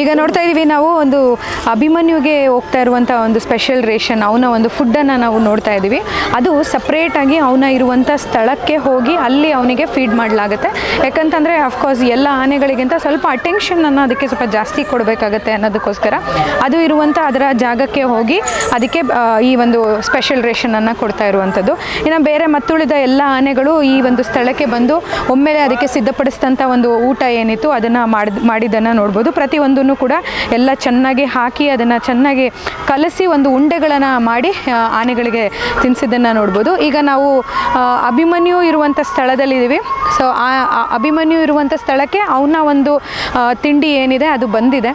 ಈಗ ನೋಡ್ತಾ ಇದೀವಿ, ನಾವು ಒಂದು ಅಭಿಮನ್ಯುಗೆ ಹೋಗ್ತಾ ಇರುವಂಥ ಒಂದು ಸ್ಪೆಷಲ್ ರೇಷನ್ ಅವನ ಒಂದು ಫುಡ್ಡನ್ನು ನಾವು ನೋಡ್ತಾ ಇದ್ದೀವಿ ಅದು ಸಪ್ರೇಟಾಗಿ ಅವನ ಇರುವಂಥ ಸ್ಥಳಕ್ಕೆ ಹೋಗಿ ಅಲ್ಲಿ ಅವನಿಗೆ ಫೀಡ್ ಮಾಡಲಾಗುತ್ತೆ. ಯಾಕಂತಂದರೆ ಅಫ್ಕೋರ್ಸ್ ಎಲ್ಲ ಆನೆಗಳಿಗಿಂತ ಸ್ವಲ್ಪ ಅಟೆನ್ಷನನ್ನು ಅದಕ್ಕೆ ಸ್ವಲ್ಪ ಜಾಸ್ತಿ ಕೊಡಬೇಕಾಗತ್ತೆ ಅನ್ನೋದಕ್ಕೋಸ್ಕರ. ಅದು ಇರುವಂಥ ಅದರ ಜಾಗಕ್ಕೆ ಹೋಗಿ ಅದಕ್ಕೆ ಈ ಒಂದು ಸ್ಪೆಷಲ್ ರೇಷನನ್ನು ಕೊಡ್ತಾ ಇರುವಂಥದ್ದು ಇನ್ನು ಬೇರೆ ಮತ್ತುಳಿದ ಎಲ್ಲ ಆನೆಗಳು ಈ ಒಂದು ಸ್ಥಳಕ್ಕೆ ಬಂದು ಒಮ್ಮೆಲೆ ಅದಕ್ಕೆ ಸಿದ್ಧಪಡಿಸಿದಂಥ ಒಂದು ಊಟ ಏನಿತ್ತು, ಅದನ್ನು ಮಾಡಿದ, ಮಾಡಿದ್ದನ್ನು ನೋಡ್ಬೋದು. ಪ್ರತಿಯೊಂದನ್ನು ಕೂಡ ಎಲ್ಲ ಚೆನ್ನಾಗಿ ಹಾಕಿ ಅದನ್ನು ಚೆನ್ನಾಗಿ ಕಲಸಿ ಒಂದು ಉಂಡೆಗಳನ್ನು ಮಾಡಿ ಆನೆಗಳಿಗೆ ತಿನ್ನಿಸಿದ್ದನ್ನು ನೋಡ್ಬೋದು. ಈಗ ನಾವು ಅಭಿಮನ್ಯು ಇರುವಂಥ ಸ್ಥಳದಲ್ಲಿದ್ದೀವಿ. ಸೊ ಆ ಅಭಿಮನ್ಯು ಇರುವಂಥ ಸ್ಥಳಕ್ಕೆ ಅವನ ಒಂದು ತಿಂಡಿ ಏನಿದೆ ಅದು ಬಂದಿದೆ.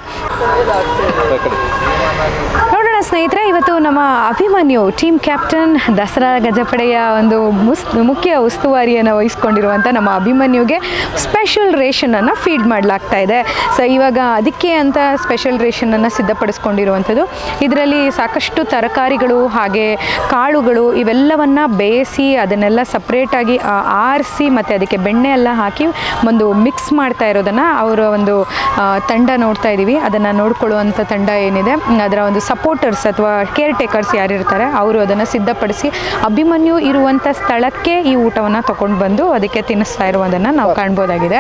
ಸ್ನೇಹಿತರೆ, ಇವತ್ತು ನಮ್ಮ ಅಭಿಮನ್ಯು ಟೀಮ್ ಕ್ಯಾಪ್ಟನ್ ದಸರಾ ಗಜಪಡೆಯ ಒಂದು ಮುಸ್, ಮುಖ್ಯ ಉಸ್ತುವಾರಿಯನ್ನು ವಹಿಸ್ಕೊಂಡಿರುವಂಥ ನಮ್ಮ ಅಭಿಮನ್ಯುಗೆ ಸ್ಪೆಷಲ್ ರೇಷನನ್ನು ಫೀಡ್ ಮಾಡಲಾಗ್ತಾ ಇದೆ. ಸೊ ಇವಾಗ ಅದಕ್ಕೆ ಅಂತ ಸ್ಪೆಷಲ್ ರೇಷನನ್ನು ಸಿದ್ಧಪಡಿಸ್ಕೊಂಡಿರುವಂಥದ್ದು. ಇದರಲ್ಲಿ ಸಾಕಷ್ಟು ತರಕಾರಿಗಳು ಹಾಗೆ ಕಾಳುಗಳು ಇವೆಲ್ಲವನ್ನು ಬೇಯಿಸಿ ಅದನ್ನೆಲ್ಲ ಸಪ್ರೇಟಾಗಿ ಆರಿಸಿ ಮತ್ತು ಅದಕ್ಕೆ ಬೆಣ್ಣೆ ಎಲ್ಲ ಹಾಕಿ ಒಂದು ಮಿಕ್ಸ್ ಮಾಡ್ತಾ ಇರೋದನ್ನು ಅವರ ಒಂದು ತಂಡ ನೋಡ್ತಾ ಇದ್ದೀವಿ ಅದನ್ನು ನೋಡ್ಕೊಳ್ಳುವಂಥ ತಂಡ ಏನಿದೆ. ಅದರ ಒಂದು ಸಪೋರ್ಟರ್ಸ್ ಅಥವಾ ಕೇರ್ ಟೇಕರ್ಸ್ ಯಾರಿರ್ತಾರೆ, ಅವರು ಅದನ್ನು ಸಿದ್ಧಪಡಿಸಿ ಅಭಿಮನ್ಯು ಇರುವಂಥ ಸ್ಥಳಕ್ಕೆ ಈ ಊಟವನ್ನು ತಗೊಂಡು ಬಂದು ಅದಕ್ಕೆ ತಿನ್ನಿಸ್ತಾ ಇರುವುದನ್ನು ನಾವು ಕಾಣ್ಬೋದಾಗಿದೆ.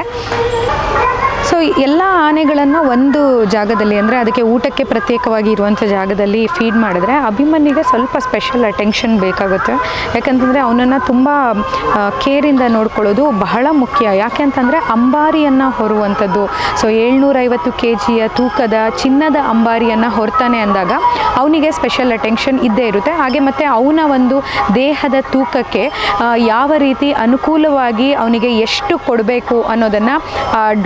ಸೊ ಎಲ್ಲ ಆನೆಗಳನ್ನು ಒಂದು ಜಾಗದಲ್ಲಿ ಅಂದರೆ ಅದಕ್ಕೆ ಊಟಕ್ಕೆ ಪ್ರತ್ಯೇಕವಾಗಿ ಇರುವಂಥ ಜಾಗದಲ್ಲಿ ಫೀಡ್ ಮಾಡಿದ್ರೆ ಅಭಿಮನ್ಯಿಗೆ ಸ್ವಲ್ಪ ಸ್ಪೆಷಲ್ ಅಟೆನ್ಷನ್ ಬೇಕಾಗುತ್ತೆ. ಯಾಕಂತಂದರೆ ಅವನನ್ನು ತುಂಬ ಕೇರಿಂದ ನೋಡ್ಕೊಳ್ಳೋದು ಬಹಳ ಮುಖ್ಯ. ಯಾಕೆ ಅಂತಂದರೆ ಅಂಬಾರಿಯನ್ನು ಹೊರುವಂಥದ್ದು. ಸೊ ಏಳ್ನೂರೈವತ್ತು ಕೆ ಜಿಯ ತೂಕದ ಚಿನ್ನದ ಅಂಬಾರಿಯನ್ನು ಹೊರ್ತಾನೆ ಅಂದಾಗ ಅವನಿಗೆ ಸ್ಪೆಷಲ್ ಅಟೆನ್ಷನ್ ಇದ್ದೇ ಇರುತ್ತೆ. ಹಾಗೆ ಮತ್ತು ಅವನ ಒಂದು ದೇಹದ ತೂಕಕ್ಕೆ ಯಾವ ರೀತಿ ಅನುಕೂಲವಾಗಿ ಅವನಿಗೆ ಎಷ್ಟು ಕೊಡಬೇಕು ಅನ್ನೋದನ್ನು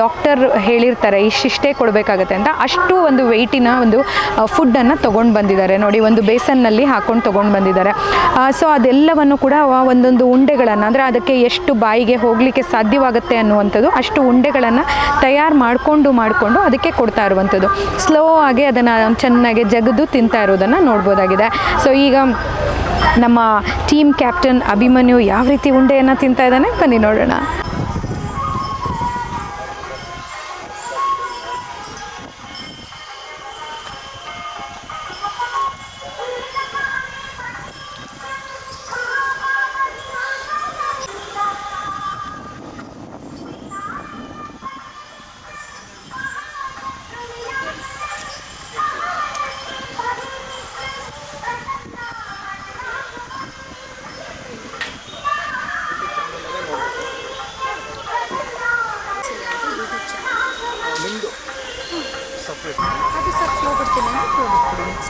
ಡಾಕ್ಟರ್ ಹೇಳಿರ್ತಾರೆ ಇಷ್ಟಿಷ್ಟೇ ಕೊಡಬೇಕಾಗತ್ತೆ ಅಂತ ಅಷ್ಟು ಒಂದು ವೆಯ್ಟಿನ ಒಂದು ಫುಡ್ಡನ್ನು ತೊಗೊಂಡು ಬಂದಿದ್ದಾರೆ. ನೋಡಿ, ಒಂದು ಬೇಸನ್ನಲ್ಲಿ ಹಾಕೊಂಡು ತೊಗೊಂಡು ಬಂದಿದ್ದಾರೆ. ಸೊ ಅದೆಲ್ಲವನ್ನು ಕೂಡ ಒಂದೊಂದು ಉಂಡೆಗಳನ್ನು, ಅಂದರೆ ಅದಕ್ಕೆ ಎಷ್ಟು ಬಾಯಿಗೆ ಹೋಗಲಿಕ್ಕೆ ಸಾಧ್ಯವಾಗುತ್ತೆ ಅನ್ನುವಂಥದ್ದು ಅಷ್ಟು ಉಂಡೆಗಳನ್ನು ತಯಾರು ಮಾಡಿಕೊಂಡು ಮಾಡಿಕೊಂಡು ಅದಕ್ಕೆ ಕೊಡ್ತಾ ಇರುವಂಥದ್ದು. ಸ್ಲೋ ಆಗಿ ಅದನ್ನು ಚೆನ್ನಾಗಿ ಜಗದು ತಿಂತಾ ಇರೋದನ್ನು ನೋಡ್ಬೋದಾಗಿದೆ. ಸೊ ಈಗ ನಮ್ಮ ಟೀಮ್ ಕ್ಯಾಪ್ಟನ್ ಅಭಿಮನ್ಯು ಯಾವ ರೀತಿ ಉಂಡೆಯನ್ನು ತಿಂತಾ ಇದ್ದಾನೆ? ಬನ್ನಿ ನೋಡೋಣ. Adesso ti ho perché non è quello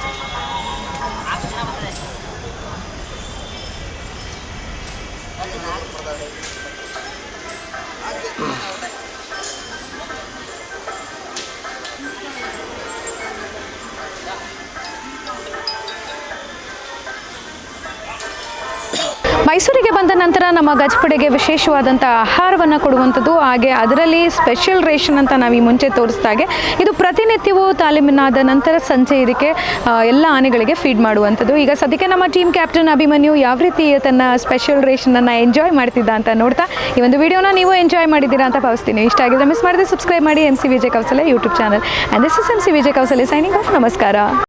ಮೈಸೂರಿಗೆ ಬಂದ ನಂತರ ನಮ್ಮ ಗಜಪಡೆಗೆ ವಿಶೇಷವಾದಂಥ ಆಹಾರವನ್ನು ಕೊಡುವಂಥದ್ದು ಹಾಗೆ ಅದರಲ್ಲಿ ಸ್ಪೆಷಲ್ ರೇಷನ್ ಅಂತ ನಾವು ಈ ಮುಂಚೆ ತೋರಿಸಿದಾಗೆ ಇದು ಪ್ರತಿನಿತ್ಯವೂ ತಾಲೀಮಿನಾದ ನಂತರ ಸಂಜೆ ಇದಕ್ಕೆ ಎಲ್ಲ ಆನೆಗಳಿಗೆ ಫೀಡ್ ಮಾಡುವಂಥದ್ದು ಈಗ ಸದ್ಯಕ್ಕೆ ನಮ್ಮ ಟೀಮ್ ಕ್ಯಾಪ್ಟನ್ ಅಭಿಮನ್ಯು ಯಾವ ರೀತಿ ತನ್ನ ಸ್ಪೆಷಲ್ ರೇಷನನ್ನು ಎಂಜಾಯ್ ಮಾಡ್ತಿದ್ದ ಅಂತ ನೋಡ್ತಾ, ಈ ಒಂದು ವಿಡಿಯೋನ ನೀವು ಎಂಜಾಯ್ ಮಾಡಿದ್ದೀರಾ ಅಂತ ಭಾವಿಸ್ತೀನಿ. ಇಷ್ಟ ಆಗಿದ್ರೆ ಮಿಸ್ ಮಾಡಿದ್ರೆ ಸಬ್ಸ್ಕ್ರೈಬ್ ಮಾಡಿ M C Vijay Kousale YouTube channel and this is M C Vijay Kousale signing off ನಮಸ್ಕಾರ.